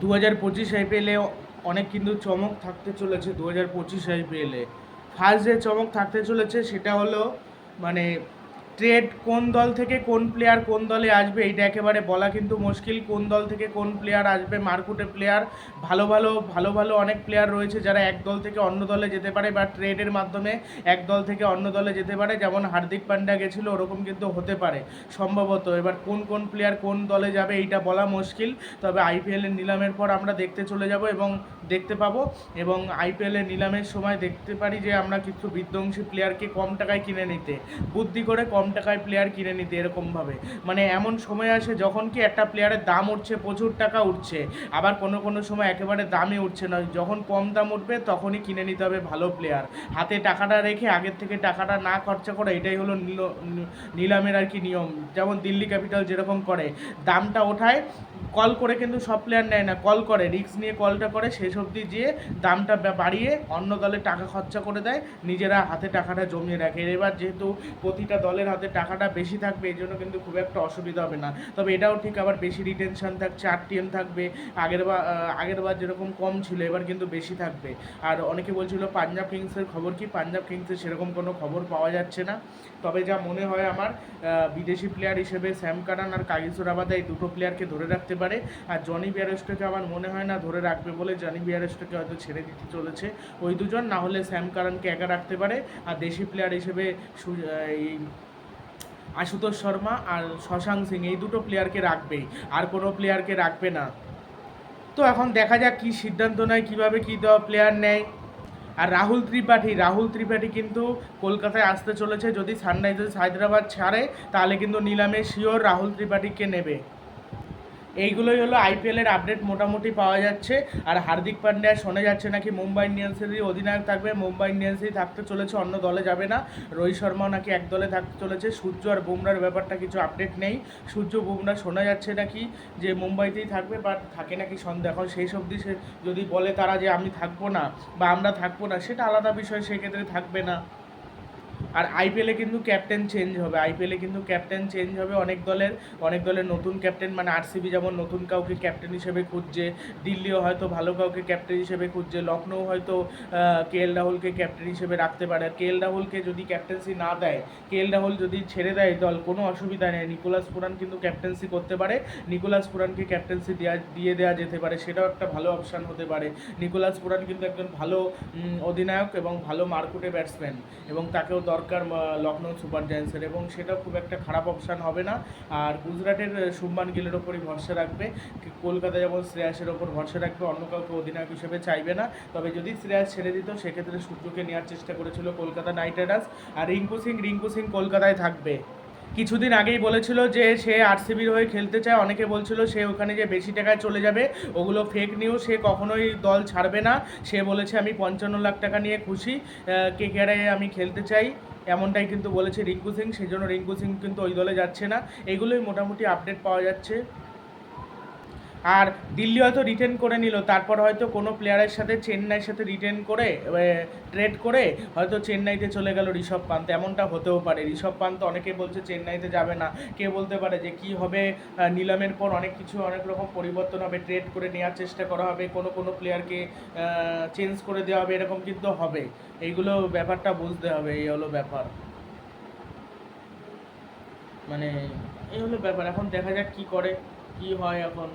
দু হাজার পঁচিশ আইপিএলে অনেক কিন্তু চমক থাকতে চলেছে দু হাজার পঁচিশ আইপিএলে ফার্স্ট যে চমক থাকতে চলেছে সেটা হলো মানে ট্রেড কোন দল থেকে কোন প্লেয়ার কোন দলে আসবে, এইটা একেবারে বলা কিন্তু মুশকিল। কোন দল থেকে কোন প্লেয়ার আসবে, মারকুটে প্লেয়ার ভালো ভালো ভালো ভালো অনেক প্লেয়ার রয়েছে যারা এক দল থেকে অন্য দলে যেতে পারে বা ট্রেডের মাধ্যমে এক দল থেকে অন্য দলে যেতে পারে। যেমন হার্দিক পান্ডা গেছিল, ওরকম কিন্তু হতে পারে সম্ভবত। এবার কোন কোন প্লেয়ার কোন দলে যাবে, এইটা বলা মুশকিল। তবে আইপিএলের নিলামের পর আমরা দেখতে চলে যাব এবং দেখতে পাবো এবং আইপিএলের নিলামের সময় দেখতে পারি যে আমরা কিছু বিধ্বংসী প্লেয়ারকে কম টাকায় কিনে নিতে, বুদ্ধি করে কম টাকায় প্লেয়ার কিনে নিতে এরকমভাবে। মানে এমন সময় আসে যখন কি একটা প্লেয়ারের দাম উঠছে, প্রচুর টাকা উঠছে, আবার কোনো কোনো সময় একেবারে দামই উঠছে না। যখন কম দাম উঠবে তখনই কিনে নিতে হবে ভালো প্লেয়ার হাতে টাকাটা রেখে আগের থেকে টাকাটা না খরচা করে এটাই হলো নিলামের আর কি নিয়ম। যেমন দিল্লি ক্যাপিটাল যেরকম করে, দামটা ওঠায় কল করে কিন্তু সব প্লেয়ার নেয় না। কল করে রিস্ক নিয়ে কলটা করে, শেষ অবধি যেয়ে দামটা বাড়িয়ে অন্য দলে টাকা খরচা করে দেয়, নিজেরা হাতে টাকাটা জমিয়ে রাখে। এবার যেহেতু প্রতিটা দলের হাতে টাকাটা বেশি থাকবে, এই জন্য কিন্তু খুব একটা অসুবিধা হবে না। তবে এটাও ঠিক আবার বেশি রিটেনশন থাকছে আরটিএম থাকবে, আগের বার আগের বার যেরকম কম ছিল, এবার কিন্তু বেশি থাকবে। আর অনেকে বলছিল, পাঞ্জাব কিংসের খবর কি? পাঞ্জাব কিংসের সেরকম কোনো খবর পাওয়া যাচ্ছে না। তবে যা মনে হয় আমার বিদেশি প্লেয়ার হিসেবে স্যাম কারান আর কাগিসুর আবাদা এই দুটো প্লেয়ারকে ধরে রাখতে পারে। আর জনি বিয়ারেস্টোকে আমার মনে হয় না ধরে রাখবে বলে জনি বিয়ারেস্টোকে হয়তো ছেড়ে দিতে চলেছে। ওই দুজন, না হলে স্যাম কারানকে একা রাখতে পারে। আর দেশি প্লেয়ার হিসেবে এই আশুতোষ শর্মা আর শশাঙ্ক সিং, এই দুটো প্লেয়ারকে রাখবেই। আর কোনো প্লেয়ারকে রাখবে না। তো এখন দেখা যাক কী সিদ্ধান্ত নেয়, কীভাবে কী দেওয়া প্লেয়ার নেয়। আর রাহুল ত্রিপাঠী রাহুল ত্রিপাঠী কিন্তু কলকাতায় আসতে চলেছে। যদি সানরাইজার্স হায়দ্রাবাদ ছাড়ে, তাহলে কিন্তু নিলামে শিওর রাহুল ত্রিপাঠীকে নেবে। এইগুলোই হলো আইপিএলের আপডেট মোটামুটি পাওয়া যাচ্ছে। আর হার্দিক পান্ডিয়া শোনা যাচ্ছে নাকি মুম্বাই ইন্ডিয়ান্সেরই অধিনায়ক থাকবে। মুম্বাই ইন্ডিয়ান্সেই থাকতে চলেছে, অন্য দলে যাবে না। রোহিত শর্মাও নাকি এক দলে থাকতে চলেছে। সূর্য আর বুমরার ব্যাপারটা কিছু আপডেট নেই। সূর্য, বুমরা শোনা যাচ্ছে নাকি যে মুম্বাইতেই থাকবে বাট থাকে নাকি সন্দেহ। এখন সেই সব সে যদি বলে তারা যে আমি থাকব না বা আমরা থাকব না, সেটা আলাদা বিষয়, সেক্ষেত্রে থাকবে না। আর আইপিএলে কিন্তু ক্যাপ্টেন চেঞ্জ হবে। আইপিএলে কিন্তু ক্যাপ্টেন চেঞ্জ হবে। অনেক দলের অনেক দলের নতুন ক্যাপ্টেন মানে আরসিবি যেমন নতুন কাউকে ক্যাপ্টেন হিসেবে খুঁজছে, দিল্লিও হয়তো ভালো কাউকে ক্যাপ্টেন হিসেবে খুঁজছে লখনৌ হয়তো কে এল রাহুলকে ক্যাপ্টেন হিসেবে রাখতে পারে। আর কে এল রাহুলকে যদি ক্যাপ্টেন্সি না দেয় কে এল রাহুল যদি ছেড়ে দেয় দল, কোনো অসুবিধা নেই। নিকোলাস পুরান কিন্তু ক্যাপ্টেন্সি করতে পারে। নিকোলাস পুরানকে ক্যাপ্টেন্সি দেওয়া দিয়ে দেওয়া যেতে পারে। সেটাও একটা ভালো অপশান হতে পারে। নিকোলাস পুরান কিন্তু একজন ভালো অধিনায়ক এবং ভালো মার্কুটে ব্যাটসম্যান এবং তাকেও দরকার আহ, লখনৌ সুপার জায়ান্টসের এবং সেটা খুব একটা খারাপ অপশান হবে না। আর গুজরাটের সুম্মান গিলের ওপরই ভরসা রাখবে। কলকাতা যেমন শ্রেয়াসের ওপর ভরসা রাখবে অন্য কাউকে অধিনায়ক হিসেবে চাইবে না। তবে যদি শ্রেয়াস ছেড়ে দিত সেক্ষেত্রে সূর্যকে নেওয়ার চেষ্টা করেছিল কলকাতা নাইট রাইডার্স। আর রিঙ্কু সিং রিঙ্কু সিং কলকাতায় থাকবে। কিছুদিন আগেই বলেছিল যে সে আরসিবির হয়ে খেলতে চায়। অনেকে বলছিল সে ওখানে যে বেশি টাকায় চলে যাবে, ওগুলো ফেক নিউজ সে কখনোই দল ছাড়বে না। সে বলেছে, আমি পঞ্চান্ন লাখ টাকা নিয়ে খুশি কে কেয়ারে আমি খেলতে চাই। এমনটাই কিন্তু বলেছে রিঙ্কু সিং। সেই জন্য রিঙ্কু সিং কিন্তু ওই দলে যাচ্ছে না। এগুলোই মোটামুটি আপডেট পাওয়া যাচ্ছে। আর দিল্লি হয়তো রিটেন করে নিল, তারপর হয়তো কোনো প্লেয়ারের সাথে চেন্নাইয়ের সাথে রিটেন করে ট্রেড করে হয়তো চেন্নাইতে চলে গেল ঋষভ পান্ত। এমনটা হতেও পারে। ঋষভ পান্ত অনেকে বলছে চেন্নাইতে যাবে না। কে বলতে পারে যে কি হবে নিলামের পর অনেক কিছু, অনেক রকম পরিবর্তন হবে ট্রেড করে নেওয়ার চেষ্টা করা হবে, কোনো কোনো প্লেয়ারকে চেঞ্জ করে দেওয়া হবে, এরকম কিন্তু হবে। এইগুলো ব্যাপারটা বুঝতে হবে, এই হলো ব্যাপার। মানে এই হলো ব্যাপার। এখন দেখা যাক কি করে, কি হয় এখন।